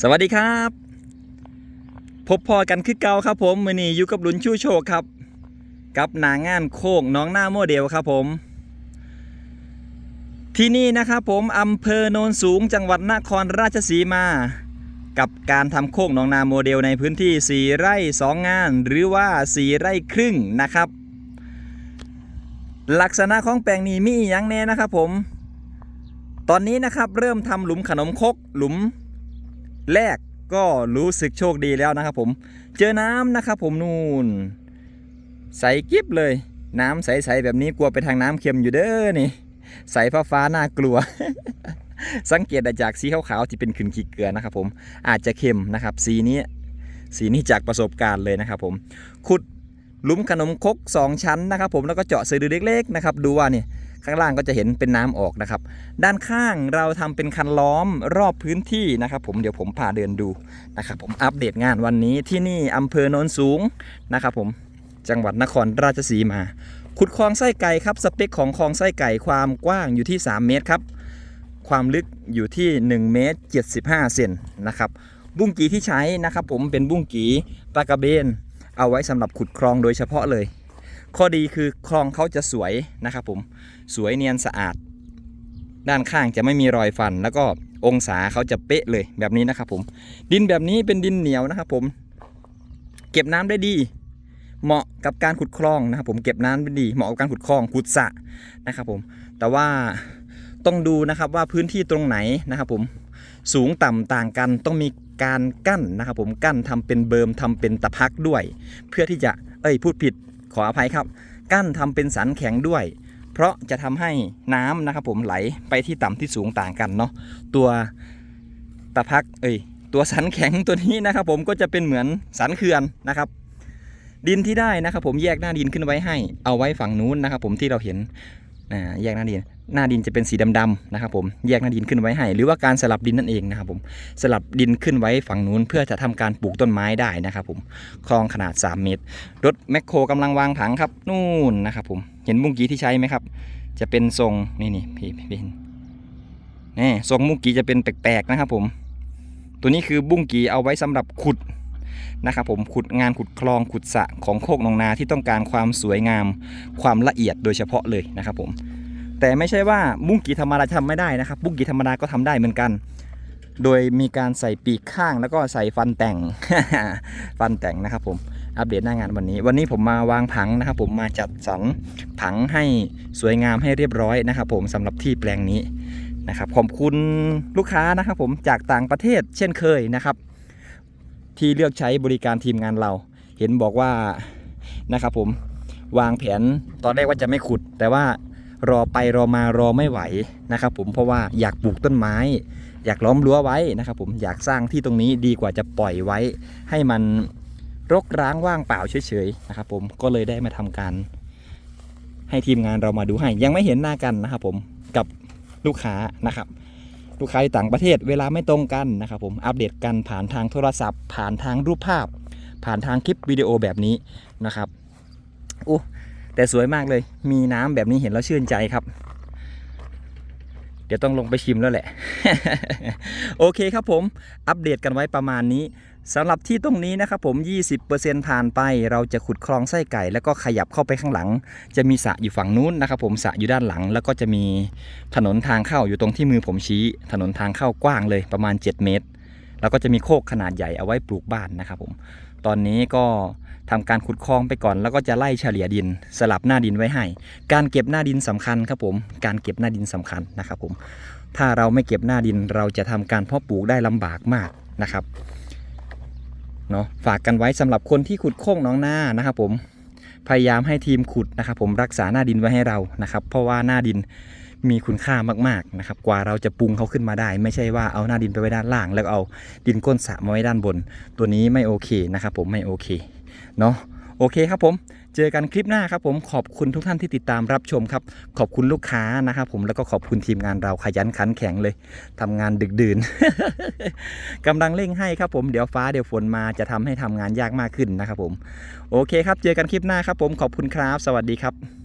สวัสดีครับ พบพอกันคือเก่าครับผมมือนี้อยู่กับหลุนชูโชคครับ กับนางานโคกน้องหน้าโมเดลครับผม ที่นี่นะครับผมอำเภอโนนสูงจังหวัดนครราชสีมา กับการทำโคกน้องนาโมเดลในพื้นที่ 4 ไร่ 2 งาน หรือว่า 4 ไร่ครึ่งนะครับ ลักษณะของแปลงนี้มีอย่างแน่นะครับผม ตอนนี้นะครับเริ่มทำหลุมขนมคกหลุม แรกก็รู้สึกโชคดีแล้วนะครับผม เจอน้ำนะครับผมนู่นใสกิ๊บเลย น้ำใสๆแบบนี้กลัวไปทางน้ำเค็มอยู่เด้อนี่ ใสฟ้าฟ้าน่ากลัว สังเกตได้จากสีขาวๆที่เป็นขืนขีเกลือนะครับผมอาจจะเค็มนะครับ สีนี้สีนี้จากประสบการณ์เลยนะครับผมขุดหลุมขนมคกสองชั้นนะครับผมแล้วก็เจาะสะดือเล็กๆนะครับดูว่านี่ ข้างล่างก็จะเห็นเป็นน้ำออกนะครับ ด้านข้างเราทำเป็นคันล้อมรอบพื้นที่นะครับ ผมเดี๋ยวผมพาเดินดูนะครับ ผมอัปเดตงานวันนี้ที่นี่อำเภอโนนสูงนะครับผมจังหวัดนครราชสีมา ขุดคลองไส้ไก่ครับ สเปคของคลองไส้ไก่ความกว้างอยู่ที่ 3 เมตรครับ ความลึกอยู่ที่1เมตร75เซนนะครับ บุ้งกีที่ใช้นะครับ ผมเป็นบุ้งกีปลากระเบน เอาไว้สำหรับขุดคลองโดยเฉพาะเลย ข้อดีคือคลองเขาจะสวยนะครับผมสวยเนียนสะอาด ด้านข้างจะไม่มีรอยฟัน แล้วก็องศาเขาจะเป๊ะเลยแบบนี้นะครับผมดินแบบนี้เป็นดินเหนียวนะครับผมเก็บน้ำได้ดี เหมาะกับการขุดคลองนะครับผมเก็บน้ำได้ดี เหมาะกับการขุดคลองขุดสะนะครับผมแต่ว่าต้องดูนะครับว่าพื้นที่ตรงไหนนะครับผมสูงต่ำต่างกันต้องมีการกั้นนะครับผมกั้นทำเป็นเบิร์มทำเป็นตะพักด้วย เพื่อที่จะเอ้ยพูดผิด ขออภัยครับ กั้นทำเป็นสันแข็งด้วย เพราะจะทำให้น้ำนะครับผมไหลไปที่ต่ำที่สูงต่างกันเนาะตัวตะพักเอ้ยตัวสันแข็งตัวนี้นะครับ ผมก็จะเป็นเหมือนสันเขื่อนนะครับ ดินที่ได้นะครับ ผมแยกหน้าดินขึ้นไว้ให้ เอาไว้ฝั่งนู้นนะครับ ผมที่เราเห็นนะแยกหน้าดิน หน้าดินจะเป็นสีดำๆนะครับผมแยกหน้าดินขึ้นไว้ให้ หรือว่าการสลับดินนั่นเองนะครับผมสลับดินขึ้นไว้ฝั่งนู้นเพื่อจะทำการปลูกต้นไม้ได้นะครับผมคลองขนาด 3 เมตร รถแมคโครกำลังวางผังครับนู่นนะครับผมเห็นมุ้งกี้ที่ใช้ไหมครับ จะเป็นทรงนี่นี่พี่พี่เห็นนี่ทรงมุ้งกี้จะเป็นแปลกๆนะครับผมตัวนี้คือบุ้งกีเอาไว้สำหรับขุดนะครับผมขุดงานขุดคลองขุดสระของโคกนองนาที่ต้องการความสวยงามความละเอียดโดยเฉพาะเลยนะครับผม แต่ไม่ใช่ว่าบุ้งกีธรรมดาทำไม่ได้นะครับ บุ้งกีธรรมดาก็ทำได้เหมือนกัน โดยมีการใส่ปีกข้างแล้วก็ใส่ฟันแต่ง ฟันแต่งนะครับ ผมอัปเดตหน้างานวันนี้ วันนี้ผมมาวางผังนะครับ ผมมาจัดสรรผังให้สวยงามให้เรียบร้อยนะครับ ผมสำหรับที่แปลงนี้นะครับขอบคุณลูกค้านะครับ ผมจากต่างประเทศเช่นเคยนะครับ ที่เลือกใช้บริการทีมงานเรา เห็นบอกว่านะครับ ผมวางแผนตอนแรกว่าจะไม่ขุด แต่ว่า รอไปรอมารอไม่ไหวนะครับผมเพราะว่าอยากปลูกต้นไม้ อยากล้อมรั้วไว้นะครับผมอยากสร้างที่ตรงนี้ดีกว่าจะปล่อยไว้ ให้มันรกร้างว่างเปล่าเฉยๆนะครับผมก็เลยได้มาทำการให้ทีมงานเรามาดูให้ ยังไม่เห็นหน้ากันนะครับผมกับลูกค้านะครับ ลูกค้าต่างประเทศเวลาไม่ตรงกันนะครับผมอัปเดตกันผ่านทางโทรศัพท์ ผ่านทางรูปภาพ ผ่านทางคลิปวิดีโอแบบนี้นะครับอู้ แต่สวยมากเลย มีน้ำแบบนี้เห็นแล้วชื่นใจครับ เดี๋ยวต้องลงไปชิมแล้วแหละ โอเคครับผม อัปเดตกันไว้ประมาณนี้สำหรับที่ตรงนี้นะครับผม 20%ผ่านไป เราจะขุดคลองไส้ไก่ แล้วก็ขยับเข้าไปข้างหลัง จะมีสระอยู่ฝั่งนู้นนะครับผมสระอยู่ด้านหลัง แล้วก็จะมีถนนทางเข้าอยู่ตรงที่มือผมชี้ ถนนทางเข้ากว้างเลยประมาณ 7 เมตร แล้วก็จะมีโคกขนาดใหญ่เอาไว้ปลูกบ้านนะครับผม ตอนนี้ก็ทำการขุดคลองไปก่อน แล้วก็จะไล่เฉลี่ยดินสลับหน้าดินไว้ให้ การเก็บหน้าดินสำคัญครับผม การเก็บหน้าดินสำคัญนะครับผม ถ้าเราไม่เก็บหน้าดินเราจะทำการเพาะปลูกได้ลำบากมากนะครับเนาะฝากกันไว้สำหรับคนที่ขุดโค้งน้องหน้านะครับผมพยายามให้ทีมขุดนะครับผมรักษาหน้าดินไว้ให้เรานะครับ เพราะว่าหน้าดิน มีคุณค่ามากๆนะครับ กว่าเราจะปรุงเขาขึ้นมาได้ ไม่ใช่ว่าเอาหน้าดินไปไว้ด้านล่าง แล้วเอาดินก้นสระมาไว้ด้านบน ตัวนี้ไม่โอเคนะครับผมไม่โอเคเนาะโอเคครับผมเจอกันคลิปหน้าครับผมขอบคุณทุกท่านที่ติดตามรับชมครับ ขอบคุณลูกค้านะครับผมแล้วก็ขอบคุณทีมงานเราขยันขันแข็งเลยทำงานดึกดื่นกำลังเร่งให้ครับผมเดี๋ยวฟ้าเดี๋ยวฝนมาจะทำให้ทำงานยากมากขึ้นนะครับผม โอเคครับ เจอกันคลิปหน้าครับผมขอบคุณครับ สวัสดีครับ